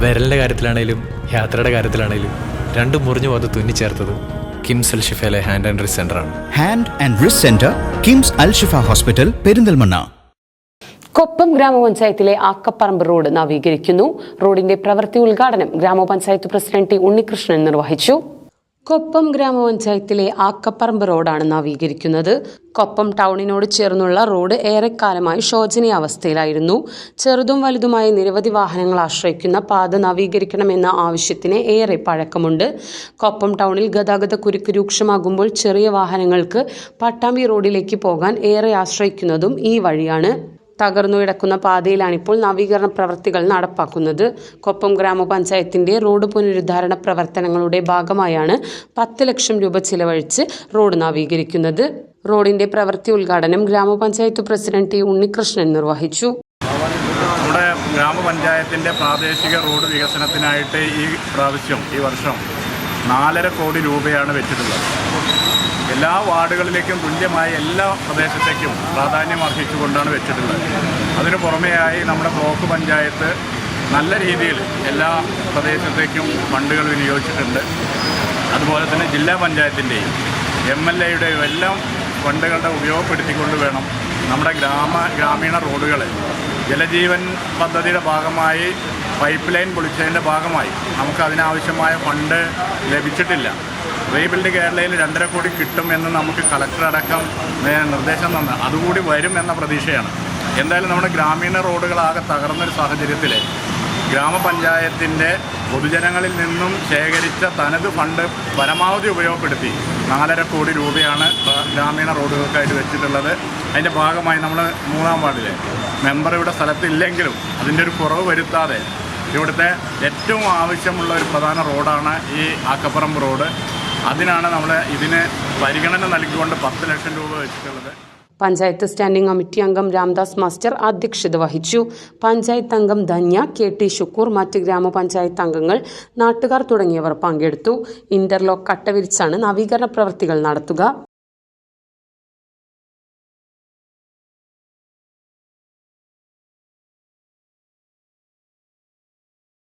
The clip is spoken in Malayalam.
വിരലിന്റെ കാര്യത്തിലാണേലും യാത്രയുടെ കാര്യത്തിലാണേലും രണ്ടും മുറിഞ്ഞു പോകാതെ തുന്നിച്ചേർത്തത് കിംസ് അൽ ഷിഫയിലെ ഹാൻഡ് ആൻഡ് റിസ് ആണ്. Hand and wrist centre KIMS Alshifa hospital Perinthalmanna. Koppam ഗ്രാമപഞ്ചായത്തിലെ ആക്കപ്പറമ്പ് റോഡ് നവീകരിക്കുന്നു. റോഡിന്റെ പ്രവൃത്തി ഉദ്ഘാടനം ഗ്രാമപഞ്ചായത്ത് പ്രസിഡന്റ് ടി ഉണ്ണികൃഷ്ണൻ നിർവഹിച്ചു. കൊപ്പം ഗ്രാമപഞ്ചായത്തിലെ ആക്കപ്പറമ്പ് റോഡാണ് നവീകരിക്കുന്നത്. കൊപ്പം ടൗണിനോട് ചേർന്നുള്ള റോഡ് ഏറെക്കാലമായി ശോചനീയാവസ്ഥയിലായിരുന്നു. ചെറുതും വലുതുമായ നിരവധി വാഹനങ്ങൾ ആശ്രയിക്കുന്ന പാത നവീകരിക്കണമെന്ന ആവശ്യത്തിന് ഏറെ പഴക്കമുണ്ട്. കൊപ്പം ടൗണിൽ ഗതാഗത കുരുക്ക് രൂക്ഷമാകുമ്പോൾ ചെറിയ വാഹനങ്ങൾക്ക് പട്ടാമ്പി റോഡിലേക്ക് പോകാൻ ഏറെ ആശ്രയിക്കുന്നതും ഈ വഴിയാണ്. തകർന്നു കിടക്കുന്ന പാതയിലാണിപ്പോൾ നവീകരണ പ്രവർത്തികൾ നടപ്പാക്കുന്നത്. കൊപ്പം ഗ്രാമപഞ്ചായത്തിന്റെ റോഡ് പുനരുദ്ധാരണ പ്രവർത്തനങ്ങളുടെ ഭാഗമായാണ് പത്ത് ലക്ഷം രൂപ ചിലവഴിച്ച് റോഡ് നവീകരിക്കുന്നത്. റോഡിന്റെ പ്രവൃത്തി ഉദ്ഘാടനം ഗ്രാമപഞ്ചായത്ത് പ്രസിഡന്റ് ടി ഉണ്ണികൃഷ്ണൻ നിർവഹിച്ചു. നമ്മുടെ ഗ്രാമപഞ്ചായത്തിന്റെ പ്രാദേശിക റോഡ് വികസനത്തിനായിട്ട് ഈ പ്രാവശ്യം ഈ വർഷം നാലര കോടി രൂപയാണ് വെച്ചിട്ടുള്ളത്. എല്ലാ വാർഡുകളിലേക്കും തുല്യമായ എല്ലാ പ്രദേശത്തേക്കും പ്രാധാന്യം അർഹിച്ചുകൊണ്ടാണ് വെച്ചിട്ടുള്ളത്. അതിനു പുറമെയായി നമ്മുടെ ബ്ലോക്ക് പഞ്ചായത്ത് നല്ല രീതിയിൽ എല്ലാ പ്രദേശത്തേക്കും ഫണ്ടുകൾ വിനിയോഗിച്ചിട്ടുണ്ട്. അതുപോലെ തന്നെ ജില്ലാ പഞ്ചായത്തിന്റെയും എം എൽ എയുടെയും എല്ലാം ഫണ്ടുകളുടെ ഉപയോഗപ്പെടുത്തിക്കൊണ്ട് വേണം നമ്മുടെ ഗ്രാമ ഗ്രാമീണ റോഡുകളെ ജലജീവൻ പദ്ധതിയുടെ ഭാഗമായി പൈപ്പ് ലൈൻ പൊളിച്ചതിന്റെ ഭാഗമായി നമുക്ക് അതിനാവശ്യമായ ഫണ്ട് ലഭിച്ചിട്ടില്ല. റീബിൽഡ് കേരളയിൽ രണ്ടര കോടി കിട്ടും എന്ന് നമുക്ക് നേ- നിർദ്ദേശം തന്ന്. അതുകൂടി വരും എന്ന പ്രതീക്ഷയാണ്. എന്തായാലും നമ്മുടെ ഗ്രാമീണ റോഡുകളാകെ തകർന്നൊരു സാഹചര്യത്തിൽ ഗ്രാമപഞ്ചായത്തിന്റെ പൊതുജനങ്ങളിൽ നിന്നും ശേഖരിച്ച തനത് ഫണ്ട് പരമാവധി ഉപയോഗപ്പെടുത്തി. നാലര കോടി രൂപയാണ് ഗ്രാമീണ റോഡുകൾക്കായിട്ട് വെച്ചിട്ടുള്ളത്. അതിന്റെ ഭാഗമായി നമ്മൾ മൂന്നാം വാർഡിലെ മെമ്പർ ഇവിടെ സ്ഥലത്തില്ലെങ്കിലും അതിന്റെ ഒരു കുറവ് വരുത്താതെ ഇവിടുത്തെ ഏറ്റവും ആവശ്യമുള്ള ഒരു പ്രധാന റോഡാണ് ഈ ആക്കപ്പുറം റോഡ്. അതിനാണ് നമ്മൾ ഇതിന് പരിഗണന നൽകിക്കൊണ്ട് പത്ത് ലക്ഷം രൂപ വെച്ചിട്ടുള്ളത്. പഞ്ചായത്ത് സ്റ്റാൻഡിംഗ് കമ്മിറ്റി അംഗം രാംദാസ് മാസ്റ്റർ അധ്യക്ഷത വഹിച്ചു. പഞ്ചായത്ത് അംഗം ധന്യ കെ ടി ഷുക്കൂർ മറ്റ് ഗ്രാമപഞ്ചായത്ത് അംഗങ്ങൾ നാട്ടുകാർ തുടങ്ങിയവർ പങ്കെടുത്തു. ഇന്റർലോക്ക് കട്ടവിരിച്ചാണ് നവീകരണ പ്രവൃത്തികൾ നടത്തുക.